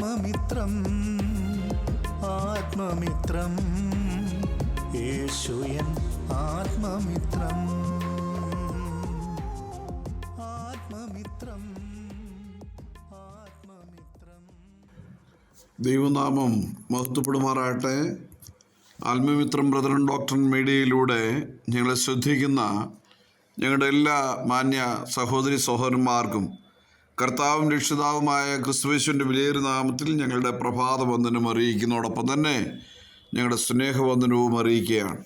ആത്മമിത്രം ആത്മമിത്രം. യേശുയൻ ആത്മമിത്രം ആത്മമിത്രം ദൈവനാമം മഹത്വപ്പെടുമാറാകട്ടെ. ആത്മമിത്രം brethren doctor മീഡിയയിലൂടെ ഞങ്ങളെ ശ്രദ്ധിക്കുന്ന ഞങ്ങളുടെ എല്ലാ മാന്യ സഹോദരി സഹോദരന്മാർക്കും കർത്താവും രക്ഷിതാവുമായ ക്രിസ്തുവേശുവിന്റെ വിലയേറിയ നാമത്തിൽ ഞങ്ങളുടെ പ്രഭാതബന്ധനം അറിയിക്കുന്നതോടൊപ്പം തന്നെ ഞങ്ങളുടെ സ്നേഹബന്ധനവും അറിയിക്കുകയാണ്.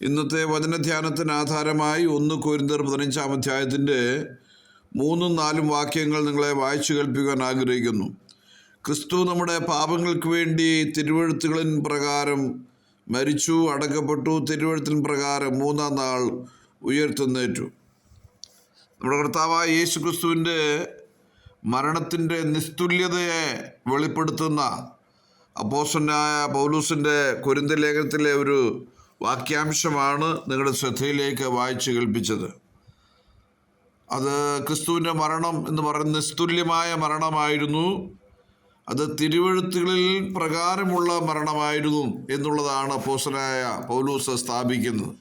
ഇന്നത്തെ വചനധ്യാനത്തിന് ആധാരമായി ഒന്ന് കോരിന്തർ പതിനഞ്ചാം അധ്യായത്തിന്റെ മൂന്നും നാലും വാക്യങ്ങൾ നിങ്ങളെ വായിച്ചു കേൾപ്പിക്കാൻ ആഗ്രഹിക്കുന്നു. ക്രിസ്തു നമ്മുടെ പാപങ്ങൾക്ക് വേണ്ടി തിരുവഴുത്തുകളിൻ പ്രകാരം മരിച്ചു അടക്കപ്പെട്ടു. തിരുവഴുത്തിൻ പ്രകാരം മൂന്നാം നാൾ ഉയർത്തുന്നേറ്റു. നമ്മുടെ കർത്താവായ യേശു ക്രിസ്തുവിന്റെ മരണത്തിന്റെ നിസ്തുല്യതയെ വെളിപ്പെടുത്തുന്ന അപ്പോസനായ പൗലൂസിന്റെ കുരുന്ത ലേഖനത്തിലെ ഒരു വാക്യാംശമാണ് നിങ്ങളുടെ ശ്രദ്ധയിലേക്ക് വായിച്ചു കേൾപ്പിച്ചത്. അത് ക്രിസ്തുവിന്റെ മരണം എന്ന് പറയുന്ന നിസ്തുല്യമായ മരണമായിരുന്നു. അത് തിരുവഴുത്തുകളിൽ പ്രകാരമുള്ള മരണമായിരുന്നു എന്നുള്ളതാണ് അപ്പോസനായ പൗലൂസ് സ്ഥാപിക്കുന്നത്.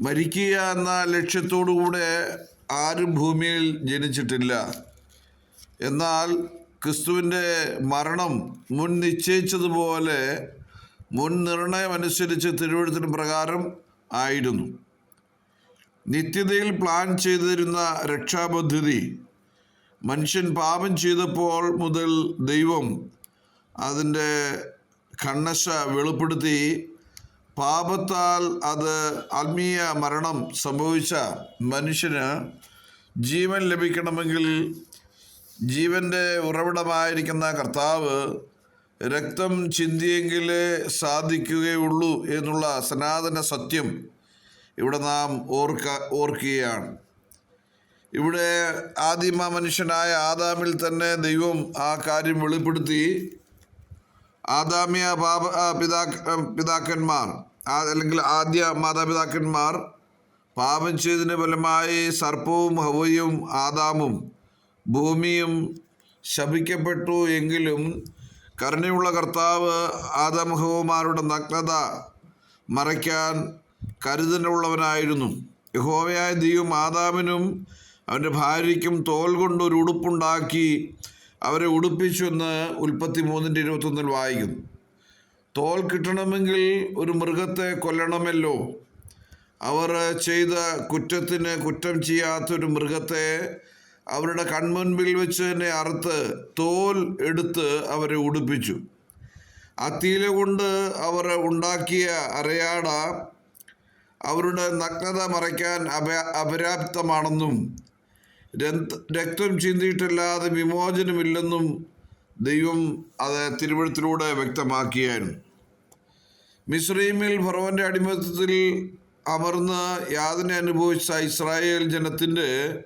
മരിക്കുക എന്ന ലക്ഷ്യത്തോടുകൂടെ ആരും ഭൂമിയിൽ ജനിച്ചിട്ടില്ല. എന്നാൽ ക്രിസ്തുവിന്റെ മരണം മുൻ നിശ്ചയിച്ചതുപോലെ മുൻ നിർണയമനുസരിച്ച് തിരുവഴുത്തിന് പ്രകാരം ആയിരുന്നു. നിത്യതയിൽ പ്ലാൻ ചെയ്തിരുന്ന രക്ഷാപദ്ധതി മനുഷ്യൻ പാപം ചെയ്തപ്പോൾ മുതൽ ദൈവം അതിന്റെ കണ്ണശ വെളിപ്പെടുത്തി പാപത്താൽ അത് ആത്മീയ മരണം സംഭവിച്ച മനുഷ്യന് ജീവൻ ലഭിക്കണമെങ്കിൽ ജീവന്റെ ഉറവിടമായിരിക്കുന്ന കർത്താവ് രക്തം ചിന്തിയെങ്കിലേ സാധിക്കുകയുള്ളൂ എന്നുള്ള സനാതന സത്യം ഇവിടെ നാം ഓർക്ക ഓർക്കുകയാണ്. ഇവിടെ ആദിമ മനുഷ്യനായ ആദാമിൽ തന്നെ ദൈവം ആ കാര്യം വെളിപ്പെടുത്തി. ആദാമ്യ പാപ പിതാ പിതാക്കന്മാർ അല്ലെങ്കിൽ ആദ്യ മാതാപിതാക്കന്മാർ പാപം ചെയ്തതിന് ഫലമായി സർപ്പവും ഹവയും ആദാമും ഭൂമിയും ശപിക്കപ്പെട്ടു എങ്കിലും കരുണയുള്ള കർത്താവ് ആദാമഹവുമാരുടെ നഗ്നത മറയ്ക്കാൻ കരുതലുള്ളവനായിരുന്നു. യഹോവയായ ദൈവം ആദാമിനും അവന്റെ ഭാര്യയ്ക്കും തോൽ കൊണ്ട് ഒരു ഉടുപ്പുണ്ടാക്കി അവരെ ഉടുപ്പിച്ചു എന്ന് ഉൽപ്പത്തി മൂന്നിന്റെ ഇരുപത്തൊന്നിൽ വായിക്കുന്നു. തോൽ കിട്ടണമെങ്കിൽ ഒരു മൃഗത്തെ കൊല്ലണമല്ലോ. അവർ ചെയ്ത കുറ്റത്തിന് കുറ്റം ചെയ്യാത്തൊരു മൃഗത്തെ അവരുടെ കൺമുൻപിൽ വെച്ച് തന്നെ അറുത്ത് തോൽ എടുത്ത് അവരെ ഉടുപ്പിച്ചു. തീല കൊണ്ട് അവർ ഉണ്ടാക്കിയ അരയാട അവരുടെ നഗ്നത മറയ്ക്കാൻ അപ അപര്യാപ്തമാണെന്നും രക്തം ചിന്തിയിട്ടല്ലാതെ വിമോചനമില്ലെന്നും ദൈവം അത് തിരുവഴുത്തിലൂടെ വ്യക്തമാക്കിയായിരുന്നു. മിസ്രൈമിൽ ഫറോന്റെ അടിമത്തത്തിൽ അമർന്ന് യാതന അനുഭവിച്ച ഇസ്രായേൽ ജനത്തിന്റെ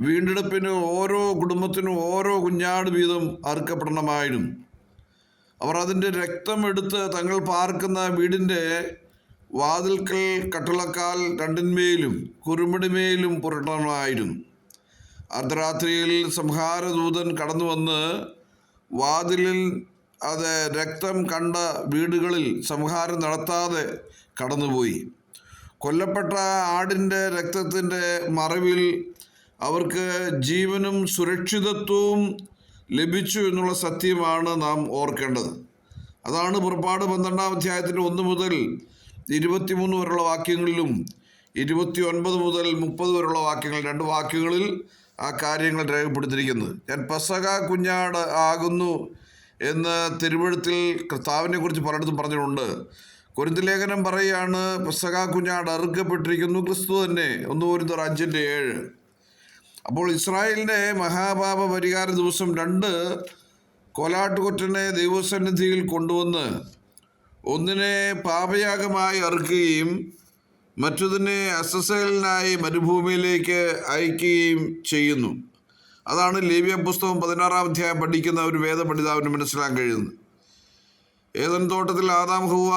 വീണ്ടെടുപ്പിന് ഓരോ കുടുംബത്തിനും ഓരോ കുഞ്ഞാട് വീതം അറുക്കപ്പെടണമായിരുന്നു. അവർ അതിന്റെ രക്തം എടുത്ത് തങ്ങൾ പാർക്കുന്ന വീടിന്റെ വാതിൽക്കൽ കട്ടിളക്കാൽ രണ്ടിന്മേലും കുറുമ്പടിമേലും പുരട്ടണമായിരുന്നു. അർദ്ധരാത്രിയിൽ സംഹാരദൂതൻ കടന്നു വന്ന് വാതിലിൽ അത് രക്തം കണ്ട വീടുകളിൽ സംഹാരം നടത്താതെ കടന്നുപോയി. കൊല്ലപ്പെട്ട ആടിന്റെ രക്തത്തിന്റെ മറവിൽ അവർക്ക് ജീവനും സുരക്ഷിതത്വവും ലഭിച്ചു എന്നുള്ള സത്യമാണ് നാം ഓർക്കേണ്ടത്. അതാണ് പുറപ്പാട് പന്ത്രണ്ടാം അധ്യായത്തിന്റെ ഒന്ന് മുതൽ ഇരുപത്തിമൂന്ന് വരെയുള്ള വാക്യങ്ങളിലും ഇരുപത്തി ഒൻപത് മുതൽ മുപ്പത് വരെയുള്ള വാക്യങ്ങൾ. രണ്ട് വാക്യങ്ങളിൽ ആ കാര്യങ്ങൾ രേഖപ്പെടുത്തിയിരിക്കുന്നത്. ഞാൻ പെസക കുഞ്ഞാട് ആകുന്നു എന്ന് തിരുവഴുത്തിൽ കർത്താവിനെ കുറിച്ച് പലയിടത്തും പറഞ്ഞിട്ടുണ്ട്. കുരുന്ത് ലേഖനം പറയുകയാണ് പെസക കുഞ്ഞാട് അറുക്കപ്പെട്ടിരിക്കുന്നു ക്രിസ്തു തന്നെ. ഒന്ന് പോരുന്നർ അഞ്ചിന്റെ ഏഴ്. അപ്പോൾ ഇസ്രായേലിന്റെ മഹാപാപ പരിഹാര ദിവസം രണ്ട് കോലാട്ടുകൊറ്റനെ ദൈവസന്നിധിയിൽ കൊണ്ടുവന്ന് ഒന്നിനെ പാപയാഗമായി അറുക്കുകയും മറ്റതിനെ അസസേലിനായി മരുഭൂമിയിലേക്ക് അയക്കുകയും ചെയ്യുന്നു. അതാണ് ലേവ്യ പുസ്തകം പതിനാറാം അധ്യായം പഠിക്കുന്ന ഒരു വേദപണ്ഡിതാവിന് മനസ്സിലാക്കാൻ കഴിയുന്നത്. ഏതൻ തോട്ടത്തിൽ ആദാം ഹുവ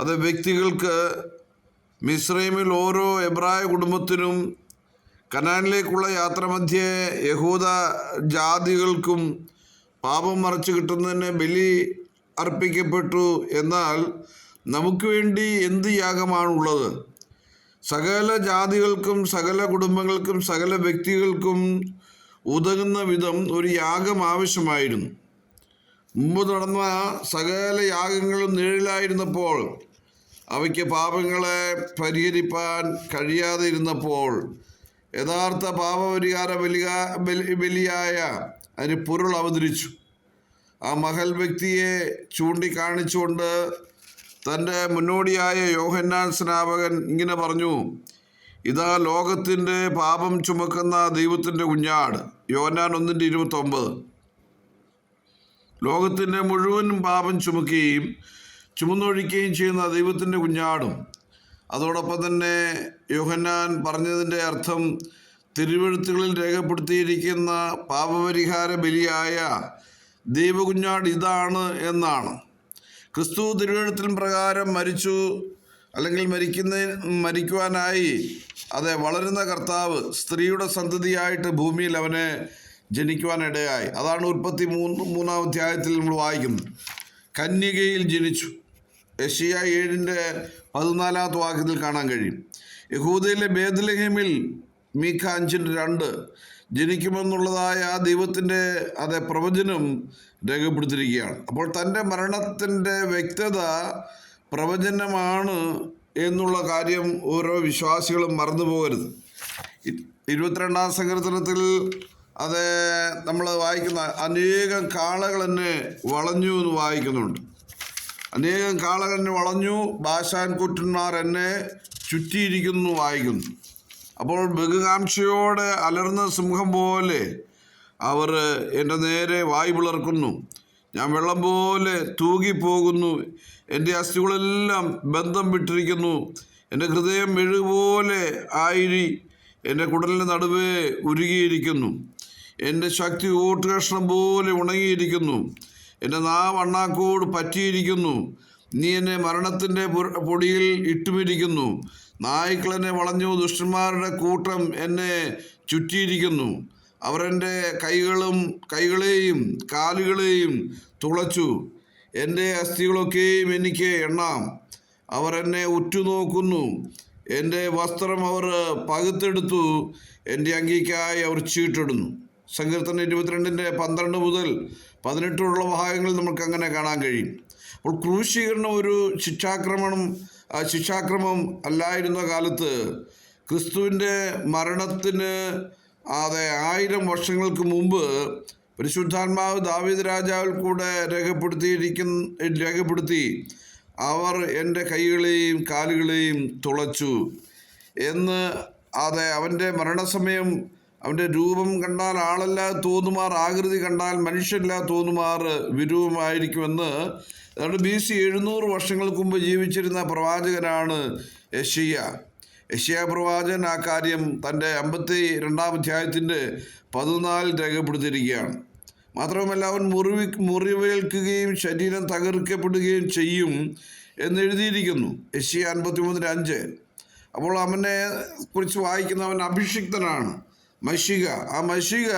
അത് വ്യക്തികൾക്ക് മിസ്രൈമിൽ ഓരോ എബ്രായ കുടുംബത്തിനും കനാനിലേക്കുള്ള യാത്രമധ്യേ യഹൂദ ജാതികൾക്കും പാപം മറച്ചു കിട്ടുന്നതിന് ബലി അർപ്പിക്കപ്പെട്ടു എന്നാൽ നമുക്ക് വേണ്ടി എന്ത് യാഗമാണുള്ളത്? സകല ജാതികൾക്കും സകല കുടുംബങ്ങൾക്കും സകല വ്യക്തികൾക്കും ഉതകുന്ന വിധം ഒരു യാഗം ആവശ്യമായിരുന്നു. മുമ്പ് നടന്ന സകല യാഗങ്ങളും നിഴലായിരുന്നപ്പോൾ അവയ്ക്ക് പാപങ്ങളെ പരിഹരിപ്പാൻ കഴിയാതെ ഇരുന്നപ്പോൾ യഥാർത്ഥ പാപപരിഹാര ബലിക ബലി ബലിയായ അതിന് പൊരുൾ അവതരിച്ചു. ആ മഹൽ വ്യക്തിയെ ചൂണ്ടിക്കാണിച്ചുകൊണ്ട് തന്റെ മുന്നോടിയായ യോഹന്നാൻ സ്നാപകൻ ഇങ്ങനെ പറഞ്ഞു ഇതാ ലോകത്തിന്റെ പാപം ചുമക്കുന്ന ദൈവത്തിന്റെ കുഞ്ഞാട് യോഹന്നാൻ ഒന്നിന്റെ ഇരുപത്തൊമ്പത്. ലോകത്തിന്റെ മുഴുവൻ പാപം ചുമക്കുകയും ചുമന്നൊഴിക്കുകയും ചെയ്യുന്ന ദൈവത്തിന്റെ കുഞ്ഞാടും. അതോടൊപ്പം തന്നെ യോഹന്നാൻ പറഞ്ഞതിന്റെ അർത്ഥം തിരുവഴുത്തുകളിൽ രേഖപ്പെടുത്തിയിരിക്കുന്ന പാപപരിഹാര ബലിയായ ദൈവകുഞ്ഞാട് ഇതാണ് എന്നാണ്. ക്രിസ്തു തിരുവഴുത്തിൻ പ്രകാരം മരിച്ചു അല്ലെങ്കിൽ മരിക്കുന്ന മരിക്കുവാനായി അതെ വളരുന്ന കർത്താവ് സ്ത്രീയുടെ സന്തതിയായിട്ട് ഭൂമിയിൽ അവനെ ജനിക്കുവാനിടയായി. അതാണ് ഉൽപ്പത്തി മൂന്ന് മൂന്നാം അധ്യായത്തിൽ നമ്മൾ വായിക്കുന്നത്. കന്യകയിൽ ജനിച്ചു. യഷിയ ഏഴിന്റെ പതിനാലാമത്തെ വാക്യത്തിൽ കാണാൻ കഴിയും. യഹൂദയിലെ ബേദലഹിമിൽ മീഖ അഞ്ചിന്റെ രണ്ട് ജനിക്കുമെന്നുള്ളതായ ആ ദൈവത്തിന്റെ അതേ പ്രവചനം രേഖപ്പെടുത്തിയിരിക്കുകയാണ്. അപ്പോൾ തന്റെ മരണത്തിന്റെ വ്യക്തത പ്രവചനമാണ് എന്നുള്ള കാര്യം ഓരോ വിശ്വാസികളും മറന്നു പോകരുത്. ഇരുപത്തിരണ്ടാം സങ്കീർത്തനത്തിൽ അത് നമ്മൾ വായിക്കുന്ന അനേകം കാളകൾ എന്നെ വളഞ്ഞു എന്ന് വായിക്കുന്നുണ്ട്. അനേകം കാളകൾ എന്നെ വളഞ്ഞു ഭാഷാൻ കുറ്റന്മാർ എന്നെ ചുറ്റിയിരിക്കുന്നു വായിക്കുന്നു. അപ്പോൾ ബഹുകാംക്ഷയോടെ അലർന്ന സിംഹം പോലെ അവർ എന്റെ നേരെ വായു പിളർക്കുന്നു. ഞാൻ വെള്ളം പോലെ തൂകിപ്പോകുന്നു. എന്റെ അസ്ഥികളെല്ലാം ബന്ധം വിട്ടിരിക്കുന്നു. എന്റെ ഹൃദയം മെഴുകുപോലെ ആയിരി എന്റെ കുടലിന്റെ നടുവേ ഉരുകിയിരിക്കുന്നു. എന്റെ ശക്തി ഊട്ടുകഷ്ണം പോലെ ഉണങ്ങിയിരിക്കുന്നു. എന്റെ നാവ് അണ്ണാക്കോട് പറ്റിയിരിക്കുന്നു. നീ എന്നെ മരണത്തിന്റെ പൊടിയിൽ ഇട്ടുമിരിക്കുന്നു. നായ്ക്കൾ എന്നെ വളഞ്ഞു ദുഷ്ടന്മാരുടെ കൂട്ടം എന്നെ ചുറ്റിയിരിക്കുന്നു. അവരെന്റെ കൈകളും കൈകളെയും കാലുകളെയും തുളച്ചു. എന്റെ അസ്ഥികളൊക്കെയും എനിക്ക് എണ്ണാം. അവർ എന്നെ ഉറ്റുനോക്കുന്നു. എന്റെ വസ്ത്രം അവർ പകുത്തെടുത്തു. എന്റെ അങ്കിക്കായി അവർ ചീട്ടിടുന്നു. സങ്കീർത്തനം ഇരുപത്തിരണ്ടിന്റെ പന്ത്രണ്ട് മുതൽ പതിനെട്ടുള്ള ഭാഗങ്ങളിൽ നമുക്ക് അങ്ങനെ കാണാൻ കഴിയും. അപ്പോൾ ക്രൂശീകരണം ഒരു ശിക്ഷാക്രമണം ശിക്ഷാക്രമം അല്ലായിരുന്ന കാലത്ത് ക്രിസ്തുവിന്റെ മരണത്തിന് അതെ ആയിരം വർഷങ്ങൾക്ക് മുമ്പ് പരിശുദ്ധാത്മാവ് ദാവീദ് രാജാവിൽ കൂടെ രേഖപ്പെടുത്തിയിരിക്കുന്ന രേഖപ്പെടുത്തി അവർ എന്റെ കൈകളെയും കാലുകളെയും തുളച്ചു എന്ന് അതെ അവന്റെ മരണസമയം അവന്റെ രൂപം കണ്ടാൽ ആളല്ല തോന്നുമാർ ആകൃതി കണ്ടാൽ മനുഷ്യല്ല തോന്നുമാർ വിരൂപമായിരിക്കുമെന്ന് അതുകൊണ്ട് ബി സി എഴുന്നൂറ് വർഷങ്ങൾക്ക് മുമ്പ് ജീവിച്ചിരുന്ന പ്രവാചകനാണ് യഷിയ യഷിയ പ്രവാചകൻ ആ കാര്യം തന്റെ അമ്പത്തി രണ്ടാം അധ്യായത്തിന്റെ പതിനാലിൽ രേഖപ്പെടുത്തിയിരിക്കുകയാണ്. മാത്രവുമല്ല അവൻ മുറിവി മുറിവേൽക്കുകയും ശരീരം തകർക്കപ്പെടുകയും ചെയ്യും എന്നെഴുതിയിരിക്കുന്നു യശിയ അൻപത്തിമൂന്നിന് അഞ്ച്. അപ്പോൾ അവനെ കുറിച്ച് വായിക്കുന്ന അവൻ അഭിഷിക്തനാണ്. മഷിക. ആ മഷിക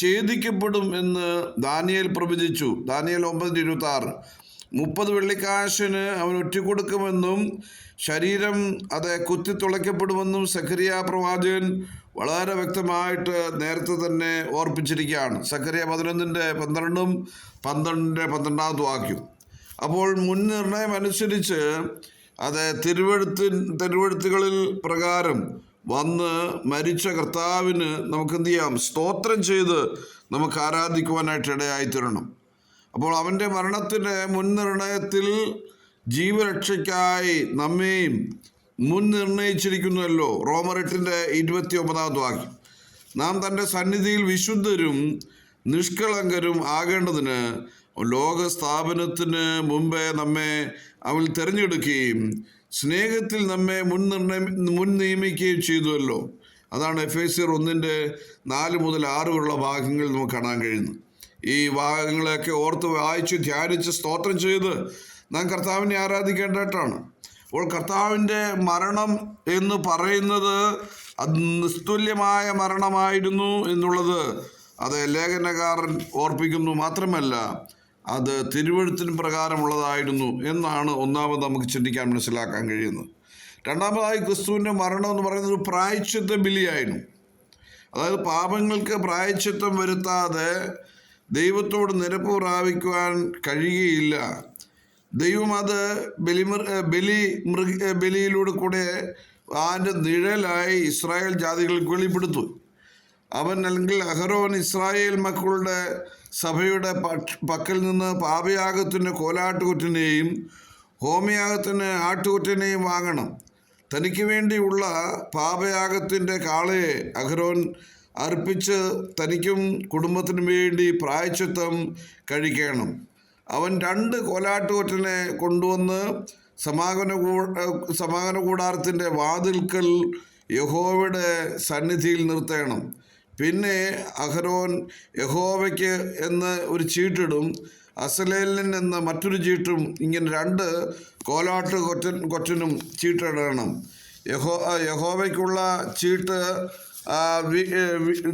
ഛേദിക്കപ്പെടും എന്ന് ദാനിയേൽ പ്രവചിച്ചു. ദാനിയേൽ ഒമ്പതിന്റെ ഇരുപത്തി ആറ് മുപ്പത് വെള്ളിക്കാശിന് അവൻ ഒറ്റിക്കൊടുക്കുമെന്നും ശരീരം അത് കുത്തിത്തുളയ്ക്കപ്പെടുമെന്നും സഖരിയ പ്രവാചകൻ വളരെ വ്യക്തമായിട്ട് നേരത്തെ തന്നെ ഓർപ്പിച്ചിരിക്കുകയാണ്. സഖരിയ പതിനൊന്നിന്റെ പന്ത്രണ്ടും പന്ത്രണ്ടിന്റെ പന്ത്രണ്ടാമത് വാക്യം. അപ്പോൾ മുൻ നിർണയം അനുസരിച്ച് അത് തിരുവഴുത്തി തിരുവഴുത്തുകളിൽ പ്രകാരം വന്ന് മരിച്ച കർത്താവിന് നമുക്ക് എന്ത് ചെയ്യാം? സ്തോത്രം ചെയ്ത് നമുക്ക് ആരാധിക്കുവാനായിട്ട് ഇടയായിത്തീരണം. അപ്പോൾ അവന്റെ മരണത്തിന്റെ മുൻനിർണയത്തിൽ ജീവരക്ഷയ്ക്കായി നമ്മെയും മുൻ നിർണയിച്ചിരിക്കുന്നുവല്ലോ റോമർ ഇരുപത്തി ഒമ്പതാമത് വാക്യം. നാം തന്റെ സന്നിധിയിൽ വിശുദ്ധരും നിഷ്കളങ്കരും ആകേണ്ടതിന് ലോക സ്ഥാപനത്തിന് മുമ്പേ നമ്മെ അവൾ തിരഞ്ഞെടുക്കുകയും സ്നേഹത്തിൽ നമ്മെ മുൻ നിർണയം മുൻ നിയമിക്കുകയും ചെയ്തുവല്ലോ. അതാണ് എഫ് എ സി ഒന്നിന്റെ നാല് മുതൽ ആറ് വരെയുള്ള ഭാഗങ്ങൾ നമുക്ക് കാണാൻ കഴിയുന്നു ഈ ഭാഗങ്ങളെയൊക്കെ ഓർത്ത് വായിച്ച് ധ്യാനിച്ച് സ്തോത്രം ചെയ്ത് നാം കർത്താവിനെ ആരാധിക്കേണ്ടതായിട്ടാണ്. അപ്പോൾ കർത്താവിന്റെ മരണം എന്ന് പറയുന്നത് അത് നിസ്തുല്യമായ മരണമായിരുന്നു എന്നുള്ളത് അത് ലേഖനകാരൻ ഓർപ്പിക്കുന്നു മാത്രമല്ല അത് തിരുവഴുത്തിന് പ്രകാരമുള്ളതായിരുന്നു എന്നാണ് ഒന്നാമത് നമുക്ക് ചിന്തിക്കാൻ മനസ്സിലാക്കാൻ കഴിയുന്നത്. രണ്ടാമതായി ക്രിസ്തുവിന്റെ മരണം എന്ന് പറയുന്നത് ഒരു പ്രായച്ചിത്ത ബലിയായിരുന്നു. അതായത് പാപങ്ങൾക്ക് പ്രായച്ചിത്തം വരുത്താതെ ദൈവത്തോട് നിരപ്പ് പ്രാപിക്കുവാൻ കഴിയുകയില്ല. ദൈവം അത് ബലിമൃ ബലി മൃഗ ബലിയിലൂടെ കൂടെ അതിന്റെ നിഴലായി ഇസ്രായേൽ ജാതികൾക്ക് വെളിപ്പെടുത്തു. അവൻ അല്ലെങ്കിൽ അഹരോൻ ഇസ്രായേൽ മക്കളുടെ സഭയുടെ പക്കൽ നിന്ന് പാപയാഗത്തിന് കോലാട്ടുകുറ്റിനെയും ഹോമയാഗത്തിന് ആട്ടുകുറ്റിനെയും വാങ്ങണം. തനിക്ക് വേണ്ടിയുള്ള പാപയാഗത്തിന്റെ കാളയെ അഹരോൻ അർപ്പിച്ച് തനിക്കും കുടുംബത്തിനും വേണ്ടി പ്രായച്ചിത്തം കഴിക്കണം. അവൻ രണ്ട് കോലാട്ടുകൊറ്റനെ കൊണ്ടുവന്ന് സമാഗമന സമാഗമന കൂടാരത്തിന്റെ വാതിൽക്കൽ യഹോവയുടെ സന്നിധിയിൽ നിർത്തണം. പിന്നെ അഹരോൻ യഹോവയ്ക്ക് എന്ന് ഒരു ചീട്ടിടും. അസലേലിൻ എന്ന മറ്റൊരു ചീട്ടും ഇങ്ങനെ രണ്ട് കോലാട്ട് കൊറ്റൻ കൊറ്റനും ചീട്ടിടണം. യഹോ യഹോവയ്ക്കുള്ള ചീട്ട്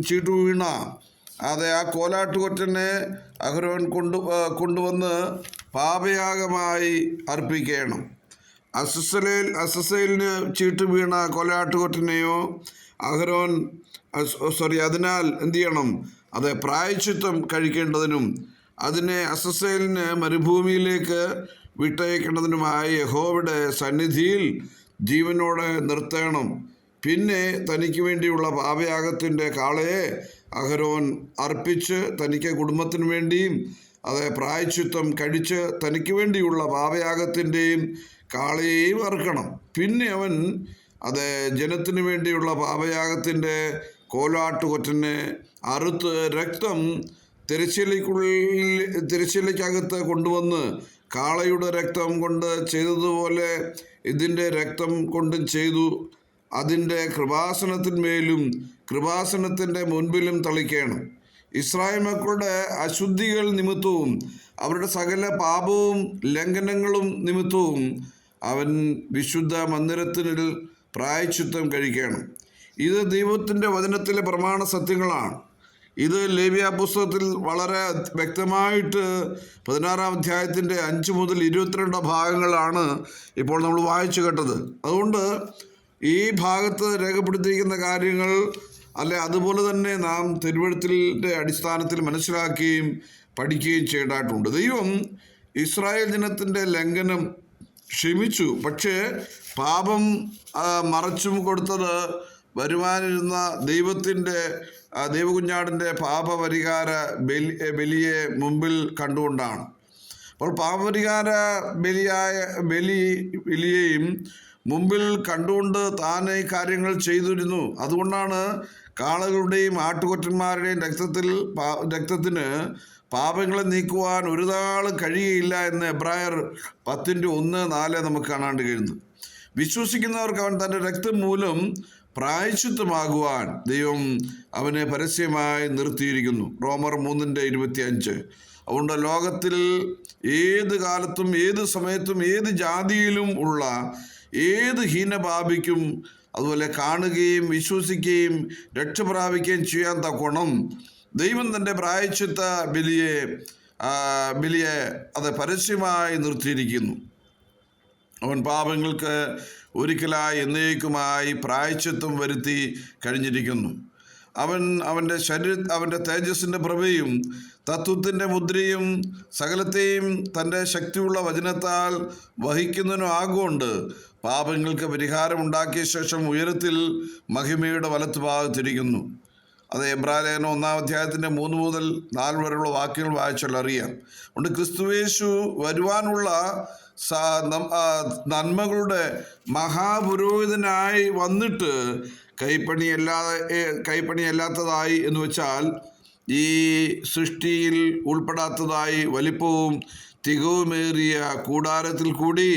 ചീട്ട് വീണ. അതെ ആ കോലാട്ട് കൊറ്റനെ അഹരോൻ കൊണ്ടു കൊണ്ടുവന്ന് പാപയാഗമായി അർപ്പിക്കണം. അസസലേൽ അസസലിന് ചീട്ട് വീണ കോലാട്ടുകൊറ്റനെയോ അഹരോൻ സോറി അതിനാൽ എന്ത് ചെയ്യണം? അത് പ്രായച്ചിത്വം കഴിക്കേണ്ടതിനും അതിനെ അസസലിന് മരുഭൂമിയിലേക്ക് വിട്ടയക്കേണ്ടതിനുമായി യഹോവയുടെ സന്നിധിയിൽ ജീവനോടെ നിർത്തണം. പിന്നെ തനിക്ക് വേണ്ടിയുള്ള പാപയാഗത്തിന്റെ കാളയെ അഹരോൻ അർപ്പിച്ച് തനിക്ക് കുടുംബത്തിന് വേണ്ടിയും അത് പ്രായച്ചിത്വം കഴിച്ച് തനിക്ക് വേണ്ടിയുള്ള പാപയാഗത്തിന്റെയും കാളയെയും അറുക്കണം. പിന്നെ അവൻ അത് ജനത്തിന് വേണ്ടിയുള്ള പാപയാഗത്തിന്റെ കോലാട്ടുകൊറ്റനെ അറുത്ത് രക്തം തിരശ്ശീലയ്ക്കുള്ളിൽ തിരച്ചിലയ്ക്കകത്ത് കൊണ്ടുവന്ന് കാളയുടെ രക്തം കൊണ്ട് ചെയ്തതുപോലെ ഇതിന്റെ രക്തം കൊണ്ടും ചെയ്തു. അതിന്റെ കൃപാസനത്തിന്മേലും കൃപാസനത്തിന്റെ മുൻപിലും തളിക്കണം. ഇസ്രായേൽ മക്കളുടെ അശുദ്ധികൾ നിമിത്തവും അവരുടെ സകല പാപവും ലംഘനങ്ങളും നിമിത്തവും അവൻ വിശുദ്ധ മന്ദിരത്തിൽ പ്രായച്ചിത്തം കഴിക്കണം. ഇത് ദൈവത്തിന്റെ വചനത്തിലെ പ്രമാണ സത്യങ്ങളാണ്. ഇത് ലേവ്യ പുസ്തകത്തിൽ വളരെ വ്യക്തമായിട്ട് പതിനാറാം അധ്യായത്തിന്റെ അഞ്ച് മുതൽ ഇരുപത്തിരണ്ട് ഭാഗങ്ങളാണ് ഇപ്പോൾ നമ്മൾ വായിച്ചു കേട്ടത്. അതുകൊണ്ട് ഈ ഭാഗത്ത് രേഖപ്പെടുത്തിയിരിക്കുന്ന കാര്യങ്ങൾ അല്ലെ അതുപോലെ തന്നെ നാം തിരുവഴുത്തിന്റെ അടിസ്ഥാനത്തിൽ മനസ്സിലാക്കുകയും പഠിക്കുകയും ചെയ്യേണ്ടതായിട്ടുണ്ട്. ദൈവം ഇസ്രായേൽ ജനത്തിന്റെ ലംഘനം ക്ഷമിച്ചു. പക്ഷേ പാപം മറച്ചും കൊടുത്തത് വരുവാനിരുന്ന ദൈവത്തിന്റെ ദൈവകുഞ്ഞാടിന്റെ പാപപരിഹാര ബലി ബലിയെ മുമ്പിൽ കണ്ടുകൊണ്ടാണ്. അപ്പോൾ പാപപരിഹാര ബലിയായ ബലി ബലിയെയും മുമ്പിൽ കണ്ടുകൊണ്ട് താൻ ഈ കാര്യങ്ങൾ ചെയ്തിരുന്നു. അതുകൊണ്ടാണ് കാളകളുടെയും ആട്ടുകൊറ്റന്മാരുടെയും രക്തത്തിൽ രക്തത്തിന് പാപങ്ങളെ നീക്കുവാൻ ഒരു നാളും കഴിയുകയില്ല എന്ന് എബ്രായർ പത്തിന്റെ ഒന്ന് നാല് നമുക്ക് കാണാണ്ട് കഴിയുന്നു. വിശ്വസിക്കുന്നവർക്ക് അവൻ തന്റെ രക്തം മൂലം പ്രായശുദ്ധമാകുവാൻ ദൈവം അവനെ പരസ്യമായി നിർത്തിയിരിക്കുന്നു. റോമർ മൂന്നിന്റെ ഇരുപത്തി അഞ്ച് അതുകൊണ്ട് ലോകത്തിൽ ഏത് കാലത്തും ഏത് സമയത്തും ഏത് ജാതിയിലും ഉള്ള ഏത് ഹീനപാപിക്കും അതുപോലെ കാണുകയും വിശ്വസിക്കുകയും രക്ഷപ്രാപിക്കുകയും ചെയ്യാൻ തക്കോണം ദൈവം തന്റെ പ്രായച്ചിത്ത ബലിയെ ബലിയെ അത് പരസ്യമായി നിർത്തിയിരിക്കുന്നു. അവൻ പാപങ്ങൾക്ക് ഒരിക്കലായി എന്നേക്കുമായി പ്രായച്ചിത്വം വരുത്തി കഴിഞ്ഞിരിക്കുന്നു. അവൻ അവന്റെ ശരീര അവന്റെ തേജസ്സിന്റെ പ്രഭയും തത്വത്തിന്റെ മുദ്രയും സകലത്തെയും തന്റെ ശക്തിയുള്ള വചനത്താൽ വഹിക്കുന്നതിനും ആകൊണ്ട് പാപങ്ങൾക്ക് പരിഹാരമുണ്ടാക്കിയ ശേഷം ഉയരത്തിൽ മഹിമയുടെ വലത്ത് ഭാഗത്തിരിക്കുന്നു. അത് എബ്രാലേന ഒന്നാം അധ്യായത്തിന്റെ മൂന്ന് മുതൽ നാല് വരെയുള്ള വാക്യങ്ങൾ വായിച്ചാൽ അറിയാം. അതുകൊണ്ട് ക്രിസ്തുവേശു വരുവാനുള്ള നന്മകളുടെ മഹാപുരോഹിതനായി വന്നിട്ട് കൈപ്പണിയല്ലാതെ കൈപ്പണിയല്ലാത്തതായി എന്ന് വെച്ചാൽ ഈ സൃഷ്ടിയിൽ ഉൾപ്പെടാത്തതായി വലിപ്പവും തികവുമേറിയ കൂടാരത്തിൽ കൂടി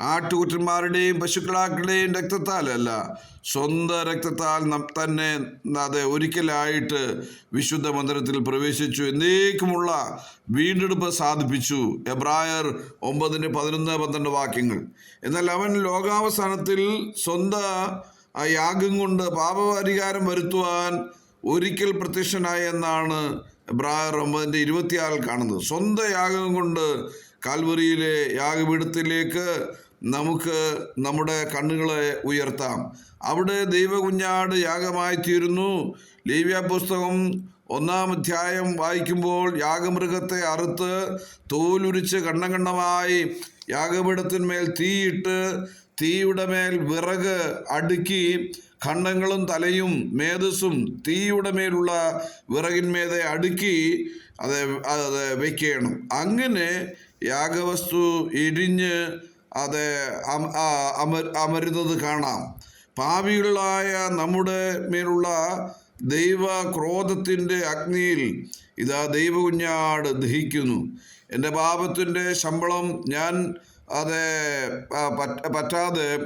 ആട്ടുകുറ്റന്മാരുടെയും പശുക്കളാക്കളുടെയും രക്തത്താലല്ല സ്വന്തം രക്തത്താൽ തന്നെ അത് ഒരിക്കലായിട്ട് വിശുദ്ധ മന്ദിരത്തിൽ പ്രവേശിച്ചു. എന്നേക്കുമുള്ള വീണ്ടെടുപ്പ് സാധിപ്പിച്ചു. എബ്രായർ ഒമ്പതിന് പതിനൊന്ന് പന്ത്രണ്ട് വാക്യങ്ങൾ. എന്നാൽ അവൻ ലോകാവസാനത്തിൽ സ്വന്തം യാഗം കൊണ്ട് പാപപരിഹാരം വരുത്തുവാൻ ഒരിക്കൽ പ്രത്യക്ഷനായി എന്നാണ് എബ്രായർ ഒമ്പതിന്റെ ഇരുപത്തിയാറിൽ കാണുന്നത്. സ്വന്തം യാഗം കൊണ്ട് കാൽവറിയിലെ യാഗപീഠത്തിലേക്ക് നമുക്ക് നമ്മുടെ കണ്ണുകളെ ഉയർത്താം. അവിടെ ദൈവകുഞ്ഞാട് യാഗമായി തീരുന്നു ലീവ്യ പുസ്തകം ഒന്നാം അധ്യായം വായിക്കുമ്പോൾ യാഗമൃഗത്തെ അറുത്ത് തോലുരിച്ച് കണ്ണം കണ്ണമായി യാഗപീഠത്തിന്മേൽ തീയിട്ട് തീയുടെ മേൽ വിറക് അടുക്കി ഖണ്ഡങ്ങളും തലയും മേധസ്സും തീയുടെ മേലുള്ള വിറകിന്മേതെ അടുക്കി അത് അത് വയ്ക്കണം. അങ്ങനെ യാഗവസ്തു ഇടിഞ്ഞ് അത് അമ- ആ, അമരുന്നത് കാണാം. പാപികളായ നമ്മുടെ മേലുള്ള ദൈവ ക്രോധത്തിന്റെ അഗ്നിയിൽ ഇതാ ദൈവകുഞ്ഞാട് ദഹിക്കുന്നു. എന്റെ പാപത്തിന്റെ ശമ്പളം ഞാൻ അത് പറ്റാതെ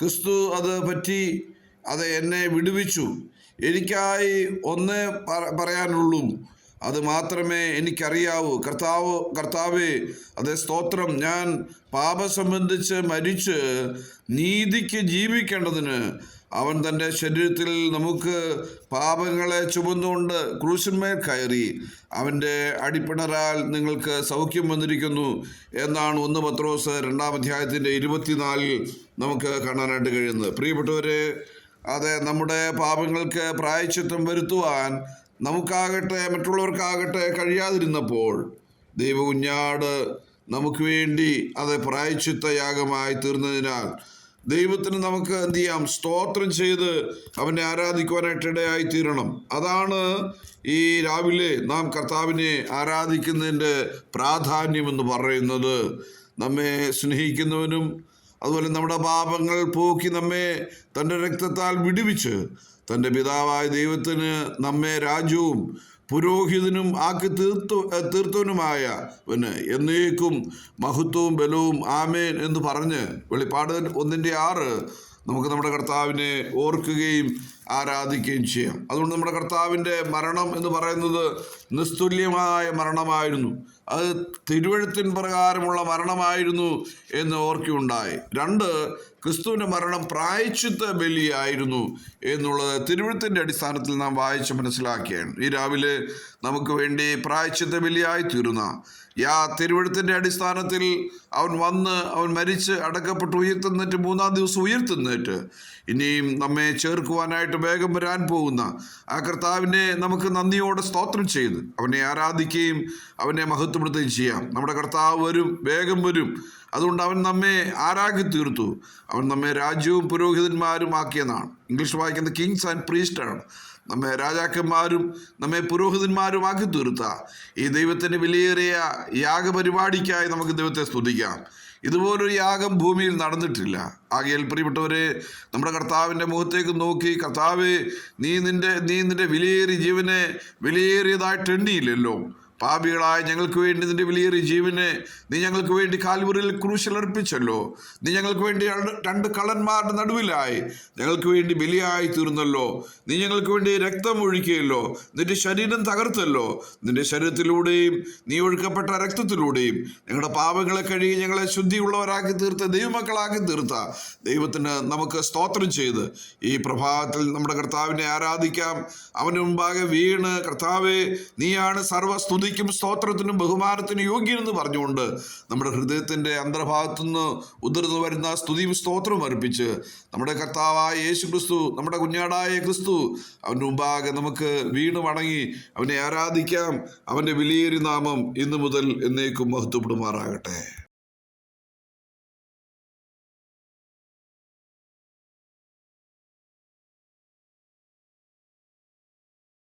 ക്രിസ്തു അത് പറ്റി അത് എന്നെ വിടുവിച്ചു. എനിക്കായി ഒന്ന് പറയാനുള്ളൂ. അത് മാത്രമേ എനിക്കറിയാവൂ. കർത്താവ് കർത്താവേ അതേ സ്തോത്രം. ഞാൻ പാപ സംബന്ധിച്ച് മരിച്ച് നീതിക്ക് ജീവിക്കേണ്ടതിന് അവൻ തന്റെ ശരീരത്തിൽ നമുക്ക് പാപങ്ങളെ ചുമന്നുകൊണ്ട് ക്രൂശന്മേൽ കയറി അവന്റെ അടിപ്പിണരാൽ നിങ്ങൾക്ക് സൗഖ്യം വന്നിരിക്കുന്നു എന്നാണ് ഒന്ന് പത്രോസ് രണ്ടാം അധ്യായത്തിന്റെ ഇരുപത്തിനാലിൽ നമുക്ക് കാണാനായിട്ട് കഴിയുന്നത്. പ്രിയപ്പെട്ടവരെ അതെ നമ്മുടെ പാപങ്ങൾക്ക് പ്രായച്ചിത്തം വരുത്തുവാൻ നമുക്കാകട്ടെ മറ്റുള്ളവർക്കാകട്ടെ കഴിയാതിരുന്നപ്പോൾ ദൈവകുഞ്ഞാട് നമുക്ക് വേണ്ടി അത് പ്രായച്ചിത്ത യാഗമായി തീർന്നതിനാൽ ദൈവത്തിന് നമുക്ക് എന്തു ചെയ്യാം? സ്തോത്രം ചെയ്ത് അവനെ ആരാധിക്കുവാനായിട്ട് ഇടയായി തീരണം അതാണ് ഈ രാവിലെ നാം കർത്താവിനെ ആരാധിക്കുന്നതിന്റെ പ്രാധാന്യം എന്ന് പറയുന്നത്. നമ്മെ സ്നേഹിക്കുന്നവനും അതുപോലെ നമ്മുടെ പാപങ്ങൾ പോക്കി നമ്മെ തന്റെ രക്തത്താൽ വിടുവിച്ച് തന്റെ പിതാവായ ദൈവത്തിന് നമ്മെ രാജ്യവും പുരോഹിതനും ആക്കി തീർത്തു തീർത്തവനുമായ പിന്നെ എന്നേക്കും മഹത്വവും ബലവും ആമേൻ എന്ന് പറഞ്ഞ് വെളിപ്പാട് ഒന്നിന്റെ ആറ് നമുക്ക് നമ്മുടെ കർത്താവിനെ ഓർക്കുകയും ആരാധിക്കുകയും ചെയ്യാം. അതുകൊണ്ട് നമ്മുടെ കർത്താവിന്റെ മരണം എന്ന് പറയുന്നത് നിസ്തുല്യമായ മരണമായിരുന്നു. അത് തിരുവഴുത്തിൻ പ്രകാരമുള്ള മരണമായിരുന്നു എന്ന് ഓർക്കുകയുണ്ടായി. രണ്ട് ക്രിസ്തുവിന്റെ മരണം പ്രായച്ചിത്ത ബലിയായിരുന്നു എന്നുള്ളത് തിരുവഴുത്തിന്റെ അടിസ്ഥാനത്തിൽ നാം വായിച്ച് മനസ്സിലാക്കിയാണ്. ഈ രാവിലെ നമുക്ക് വേണ്ടി പ്രായച്ചിത്ത ബലിയായി തീർന്ന യാ തിരുവഴുത്തിന്റെ അടിസ്ഥാനത്തിൽ അവൻ വന്ന് അവൻ മരിച്ച് അടക്കപ്പെട്ട് ഉയർത്തുന്നിട്ട് മൂന്നാം ദിവസം ഉയർത്തുന്നിട്ട് ഇനിയും നമ്മെ ചേർക്കുവാനായിട്ട് വേഗം വരാൻ പോകുന്ന ആ കർത്താവിനെ നമുക്ക് നന്ദിയോടെ സ്തോത്രം ചെയ്ത് അവനെ ആരാധിക്കുകയും അവനെ മഹത്വപ്പെടുത്തുകയും ചെയ്യാം. നമ്മുടെ കർത്താവ് വരും വേഗം വരും. അതുകൊണ്ട് അവൻ നമ്മെ ആരാക്കി തീർത്തു. അവൻ നമ്മെ രാജ്യവും പുരോഹിതന്മാരും ആക്കിയതാണ് ഇംഗ്ലീഷ് വായിക്കുന്നത് കിങ്സ് ആൻഡ് പ്രീസ്റ്റാണ് നമ്മെ രാജാക്കന്മാരും നമ്മെ പുരോഹിതന്മാരും ആക്കി തീർത്ത. ഈ ദൈവത്തിന്റെ വിലയേറിയ യാഗപരിപാടിക്കായി നമുക്ക് ദൈവത്തെ സ്തുതിക്കാം. ഇതുപോലൊരു യാഗം ഭൂമിയിൽ നടന്നിട്ടില്ല. ആകെ പ്രിയപ്പെട്ടവരെ നമ്മുടെ കർത്താവിന്റെ മുഖത്തേക്ക് നോക്കി കർത്താവ് നീ നിന്റെ നീ നിന്റെ വിലയേറിയ ജീവനെ വിലയേറിയതായിട്ട് എണ്ണിയില്ലല്ലോ. പാപികളായ ഞങ്ങൾക്ക് വേണ്ടി നിന്റെ വിലയേറിയ ജീവനെ നീ ഞങ്ങൾക്ക് വേണ്ടി കാൽവറിൽ ക്രൂശിലർപ്പിച്ചല്ലോ നീ ഞങ്ങൾക്ക് വേണ്ടി രണ്ട് കള്ളന്മാരുടെ നടുവിലായി ഞങ്ങൾക്ക് വേണ്ടി ബലിയായി തീർന്നല്ലോ. നീ ഞങ്ങൾക്ക് വേണ്ടി രക്തം ഒഴുക്കിയല്ലോ നിന്റെ ശരീരം തകർത്തല്ലോ. നിന്റെ ശരീരത്തിലൂടെയും നീ ഒഴുക്കപ്പെട്ട രക്തത്തിലൂടെയും ഞങ്ങളുടെ പാപങ്ങളെ കഴുകി ഞങ്ങളെ ശുദ്ധിയുള്ളവരാക്കി തീർത്ത ദൈവമക്കളാക്കി തീർത്ത. ദൈവത്തിന് നമുക്ക് സ്തോത്രം ചെയ്ത് ഈ പ്രഭാതത്തിൽ നമ്മുടെ കർത്താവിനെ ആരാധിക്കാം. അവന് മുമ്പാകെ വീണ് കർത്താവെ നീയാണ് സർവസ്തുതിക്കും സ്തോത്രത്തിനും ബഹുമാനത്തിനും യോഗ്യനെന്ന് പറഞ്ഞുകൊണ്ട് നമ്മുടെ ഹൃദയത്തിന്റെ അന്തർഭാഗത്തുനിന്ന് ഉതിർന്നു വരുന്ന സ്തുതിയും സ്തോത്രവും അർപ്പിച്ച് നമ്മുടെ കർത്താവായ യേശു ക്രിസ്തു നമ്മുടെ കുഞ്ഞാടായ ക്രിസ്തു അവന്റെ മുമ്പാകെ നമുക്ക് വീണ് വണങ്ങി അവനെ ആരാധിക്കാം. അവന്റെ വിലയേറിയ നാമം ഇന്നു മുതൽ എന്നേക്കും മഹത്വപ്പെടുമാറാകട്ടെ.